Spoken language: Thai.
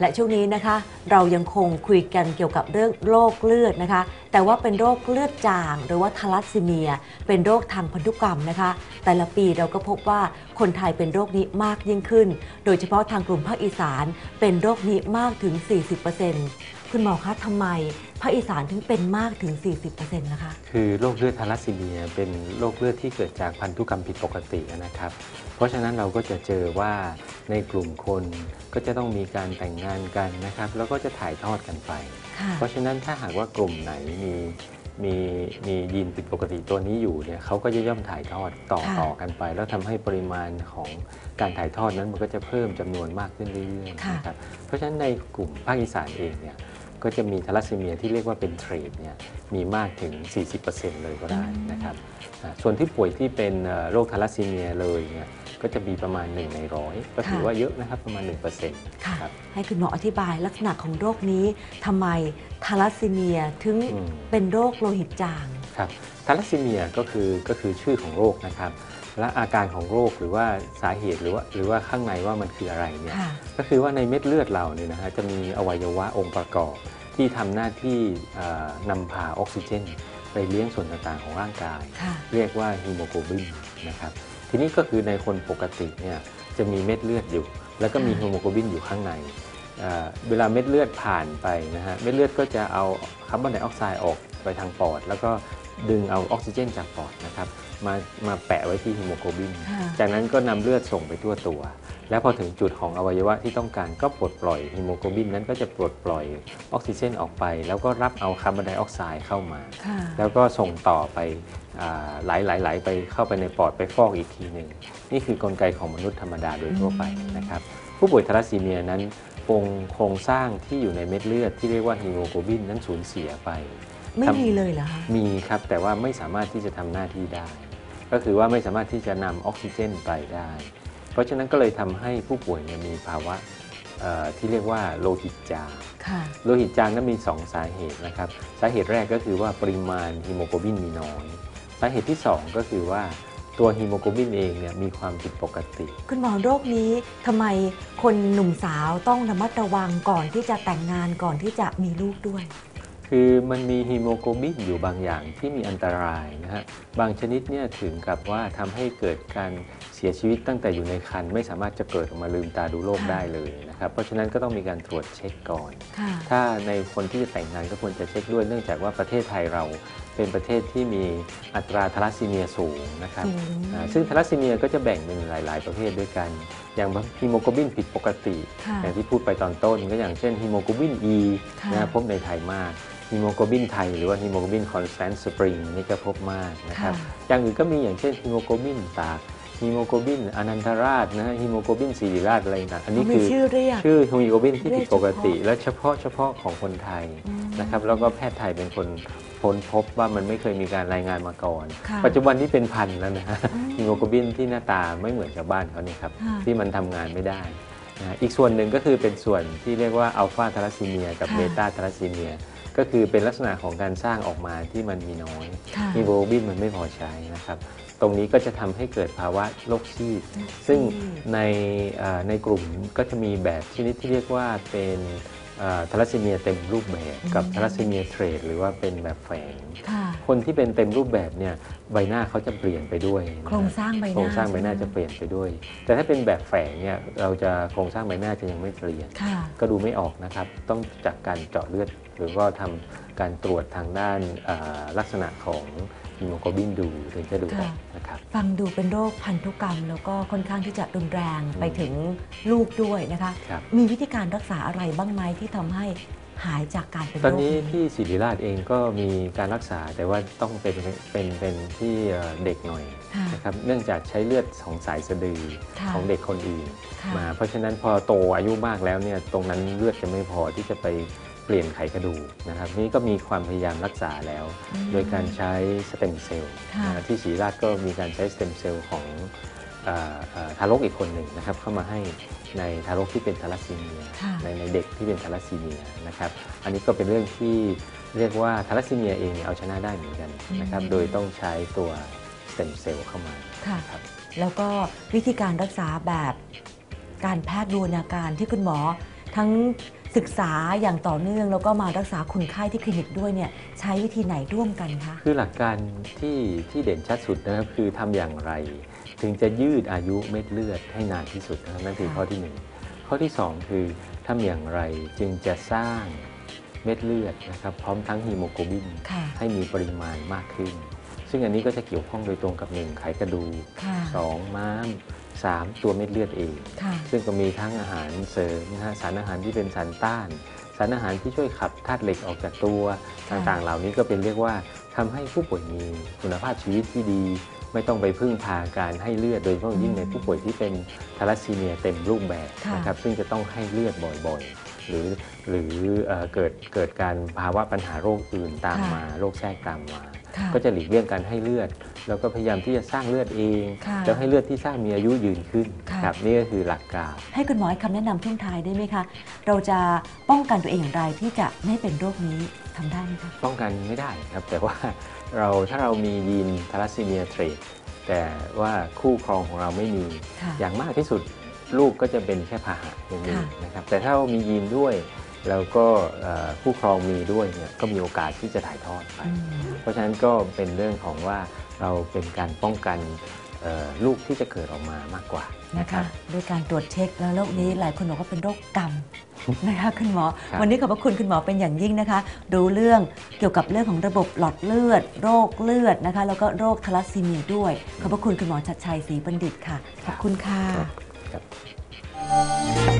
และช่วงนี้นะคะ เรายังคงคุยกันเกี่ยวกับเรื่องโรคเลือดนะคะ แต่ว่าเป็นโรคเลือดจาง หรือว่าทาลัสซีเมีย เป็นโรคทางพันธุกรรมนะคะ แต่ละปีเราก็พบว่าคนไทยเป็นโรคนี้มากยิ่งขึ้น โดยเฉพาะทางกลุ่มภาคอีสานเป็นโรคนี้มากถึง 40% คุณหมอคะทำไมภาคอีสานถึงเป็นมากถึง 40%นะคะ คือโรคเลือดทาลัสซีเมียเป็นโรคเลือดที่เกิดจากพันธุกรรมผิดปกตินะครับ เพราะฉะนั้นเราก็จะเจอว่าในกลุ่มคนก็จะต้องมีการแต่งงานกันนะครับ แล้วก็จะถ่ายทอดกันไป ค่ะ เพราะฉะนั้นถ้าหากว่ากลุ่มไหนมีมีมียีนผิดปกติตัวนี้อยู่เนี่ยเขาก็จะย่อมถ่ายทอดต่อค่ะ ต่อกันไป แล้วทำให้ปริมาณของการถ่ายทอดนั้นมันก็จะเพิ่มจำนวนมากขึ้นเรื่อยๆค่ะนะครับเพราะฉะนั้นในกลุ่มภาคอีสานเองเนี่ย ก็จะมีทาลัสซีเมียที่เรียกว่าเป็นเทรดเนี่ยมีมากถึง 40%เลยก็ได้นะครับอ่าส่วนที่ป่วยที่เป็นเอ่อโรคทาลัสซีเมียเลยเนี่ยก็จะมีประมาณ 1 ในร้อยก็ถือค่ะว่าเยอะนะครับประมาณ 1%ค่ะครับให้คุณหมออธิบายลักษณะของโรคนี้ทำไมทาลัสซีเมียถึงอืมเป็นโรคโลหิตจางครับทาลัสซีเมียก็คือก็คือชื่อของโรคนะครับ และอาการของโรคหรือว่าสาเหตุหรือว่าหรือว่าข้างในว่ามันคืออะไรเนี่ยค่ะก็คือว่าในเม็ดเลือดเราเนี่ยนะฮะจะมีอวัยวะองค์ประกอบ ที่ทำหน้าที่เอ่อนำพาออกซิเจน ไปเลี้ยงส่วนต่างๆของร่างกายค่ะเรียกว่าฮีโมโกลบินนะครับทีนี้ก็คือในคนปกติเนี่ยจะมีเม็ดเลือดอยู่ แล้วก็มีค่ะฮีโมโกลบินอยู่ข้างในเอ่อเวลาเม็ดเลือดผ่านไปนะฮะเม็ดเลือดก็จะเอาคาร์บอนไดออกไซด์ออก ไปทางปอด แล้วก็ดึงเอาออกซิเจนจากปอดนะครับมามาแปะไว้ที่ฮีโมโกลบินค่ะจากนั้นก็นำเลือดส่งไปทั่วตัว แล้วพอถึงจุดของอวัยวะที่ต้องการก็ปลดปล่อยฮีโมโกลบินนั้นก็จะปลดปล่อยออกซิเจนออกไป แล้วก็รับเอาคาร์บอนไดออกไซด์เข้ามาค่ะแล้วก็ส่งต่อไปอ่าไหลไหลไหลไปเข้าไปในปอดไปฟอกอีกทีหนึ่ง นี่คือกลไกของมนุษย์ธรรมดาโดยทั่วไปนะครับผู้ป่วยทาลัสซีเมียนั้นโครงโครงสร้างที่อยู่ในเม็ดเลือดที่เรียกว่าฮีโมโกลบินนั้นสูญเสียไป ไม่ครับมีเลยเหรอคะมีครับแต่ว่าไม่สามารถที่จะทำหน้าที่ได้ ก็คือว่าไม่สามารถที่จะนำออกซิเจนไปได้ เพราะฉะนั้นก็เลยทำให้ผู้ป่วยเนี่ยมีภาวะเอ่อที่เรียกว่าโลหิตจางค่ะโลหิตจางนั้นมี 2 สาเหตุนะครับ สาเหตุแรกก็คือว่าปริมาณฮีโมโกลบินมีน้อย สาเหตุที่ 2 ก็คือว่าตัวฮีโมโกลบินเองเนี่ยมีความผิดปกติ คุณหมอโรคนี้ทำไมคนหนุ่มสาวต้องระมัดระวังก่อนที่จะแต่งงานก่อนที่จะมีลูกด้วย คือมันมีฮีโมโกลบินอยู่บางอย่างที่มีอันตรายนะฮะบางชนิดเนี่ยถึงกับว่าทำให้เกิดการเสียชีวิตตั้งแต่อยู่ในครรภ์ไม่สามารถจะเกิดออกมาลืมตาดูโลกค่ะได้เลยนะครับเพราะฉะนั้นก็ต้องมีการตรวจเช็คก่อนค่ะถ้าในคนที่จะแต่งงานก็ควรจะเช็คด้วยเนื่องจากว่าประเทศไทยเราเป็นประเทศที่มีอัตราทาลัสซีเมียสูงนะครับสูงอ่าซึ่งทาลัสซีเมียก็จะแบ่งเป็นหลาย ๆ ประเภทด้วยกัน อย่างฮีโมโกลบินผิดปกติค่ะอย่างที่พูดไปตอนต้นก็อย่างเช่นฮีโมโกลบิน E ค่ะนะพบในไทยมากฮีโมโกลบินไทยหรือว่าฮีโมโกลบินคอนสแตนต์สปริงนี่ก็พบมากนะครับค่ะอย่างอื่นก็มีอย่างเช่นฮีโมโกลบินตาก ฮีโมโกลบินอนันทราชนะฮะฮีโมโกลบินศิริราชอะไรต่างอันนี้มีคือชื่อเรียกชื่อฮีโมโกลบินที่ผิดปกติเรียกเฉพาะและเฉพาะเฉพาะของคนไทยอืมนะครับแล้วก็แพทย์ไทยเป็นคนค้นพบว่ามันไม่เคยมีการรายงานมาก่อนค่ะปัจจุบันนี้เป็นพันแล้วนะฮะอืมฮีโมโกลบินที่หน้าตาไม่เหมือนชาวบ้านเขาเนี่ยครับค่ะที่มันทำงานไม่ได้นะอีกส่วนหนึ่งก็คือเป็นส่วนที่เรียกว่าอัลฟาทาลัสซีเมียกับค่ะเบต้าทาลัสซีเมียก็คือเป็นลักษณะของการสร้างออกมาที่มันมีน้อยค่ะฮีโมโกลบินมันไม่พอใช้นะครับ ตรงนี้ก็จะทำให้เกิดภาวะโรคซีดซึ่งในเอ่อในกลุ่มก็จะมีแบบชนิดที่เรียกว่าเป็นทาลัสซีเมียเต็มรูปแบบกับอืมทาลัสซีเมียเทรดหรือว่าเป็นแบบแฝง ค่ะ คนที่เป็นเต็มรูปแบบเนี่ยใบหน้าเขาจะเปลี่ยนไปด้วยนะฮะโครงสร้างใบหน้าโครงสร้างใบหน้าใช่ไหมจะเปลี่ยนไปด้วย แต่ถ้าเป็นแบบแฝงเนี่ยเราจะโครงสร้างใบหน้าจะยังไม่เปลี่ยน ค่ะ ก็ดูไม่ออกนะครับ ต้องจากการเจาะเลือด หรือว่าทำการตรวจทางด้านเอ่อลักษณะของ ฮีโมโกลบินดูถึงจะดูออกนะครับฟังดูเป็นโรคพันธุกรรม แล้วก็ค่อนข้างที่จะรุนแรงไปถึงลูกด้วยนะคะครับมีวิธีการรักษาอะไรบ้างไหมที่ทำให้หายจากการเป็นโรคตอนนี้ที่ศิริราชเองก็มีการรักษาแต่ว่าต้องเป็นเป็นเป็นที่เอ่อเด็กหน่อยค่ะนะครับเนื่องจากใช้เลือดของสายสะดือค่ะของเด็กคนอื่นค่ะมา เพราะฉะนั้นพอโตอายุมากแล้วเนี่ยตรงนั้นเลือดจะไม่พอที่จะไป เปลี่ยนไขกระดูกนะครับนี่ก็มีความพยายามรักษาแล้วอืมโดยการใช้สเต็มเซลล์ค่ะนะที่ศรีราชก็มีการใช้สเต็มเซลล์ของเอ่อเอ่อทารกอีกคนหนึ่งนะครับเข้ามาให้ในทารกที่เป็นทาลัสซีเมียค่ะในในเด็กที่เป็นทาลัสซีเมียนะครับอันนี้ก็เป็นเรื่องที่เรียกว่าทาลัสซีเมียเองเนี่ยเอาชนะได้เหมือนกันนะครับอืมโดยต้องใช้ตัวสเต็มเซลล์เข้ามาค่ะครับแล้วก็วิธีการรักษาแบบการแพทย์บูรณาการที่คุณหมอทั้ง ศึกษาอย่างต่อเนื่องแล้วก็มารักษาคนไข้ที่คลินิกด้วยเนี่ยใช้วิธีไหนร่วมกันคะ คือหลักการที่ที่เด่นชัดสุดนะครับคือทำอย่างไร ถึงจะยืดอายุเม็ดเลือดให้นานที่สุดนะครับนั่นคือค่ะ ข้อที่หนึ่งข้อที่สองคือทำอย่างไรจึงจะสร้างเม็ดเลือดนะครับพร้อมทั้งฮีโมโกลบิน ค่ะ ให้มีปริมาณมากขึ้น ซึ่งอันนี้ก็จะเกี่ยวข้องโดยตรงกับหนึ่งไขกระดูกค่ะสองม้าม สามตัวเม็ดเลือดเองค่ะซึ่งก็มีทั้งอาหารเสริมนะฮะสารอาหารที่เป็นสารต้าน สารอาหารที่ช่วยขับธาตุเหล็กออกจากตัวค่ะต่างๆ เหล่านี้ก็เป็นเรียกว่าทำให้ผู้ป่วยมีคุณภาพชีวิตที่ดี ไม่ต้องไปพึ่งพาการให้เลือดโดยเฉพาะอย่างยิ่งในผู้ป่วยที่เป็นทาลัสซีเมียเต็มรูปแบบค่ะนะครับซึ่งจะต้องให้เลือดบ่อยๆ หรือหรือเอ่อเกิดเกิดการภาวะปัญหาโรคอื่นตามมาโรคแทรกตามมาค่ะก็จะหลีกเลี่ยงการให้เลือด แล้วก็พยายามที่จะสร้างเลือดเองค่ะแล้วให้เลือดที่สร้างมีอายุยืนขึ้นค่ะครับนี่ก็คือหลักการ ให้คุณหมอให้คำแนะนำช่วงท้ายได้ไหมคะ เราจะป้องกันตัวเองอย่างไรที่จะไม่เป็นโรคนี้ทำได้ไหมคะป้องกันไม่ได้ครับแต่ว่าเราถ้าเรามียีนทาลัสซีเมียเทรดแต่ว่าคู่ครองของเราไม่มีค่ะอย่างมากที่สุด ลูกก็จะเป็นแค่พาหะอย่างนี้ค่ะนะครับแต่ถ้าเรามียีนด้วย แล้วก็เอ่อคู่ครองมีด้วยเนี่ยก็มีโอกาสที่จะถ่ายทอดไปอืมเพราะฉะนั้นก็เป็นเรื่องของว่าเราเป็นการป้องกันเอ่อลูกที่จะเกิดออกมามากกว่านะนะครัคะบด้วยการตรวจเช็คแล้วโรคนี้หลายคนบอกว่าเป็นโรคกรรมนะคะคุณหมอครับวันนี้ขอบพระคุณคุณหมอเป็นอย่างยิ่งนะคะรู้เรื่องเกี่ยวกับเรื่องของระบบหลอดเลือด โรคเลือดนะคะ แล้วก็โรคทาลัสซีเมียด้วย ขอบพระคุณคุณหมอชัดชัยศรีบัณฑิตค่ะ ขอบคุณค่ะ ครับ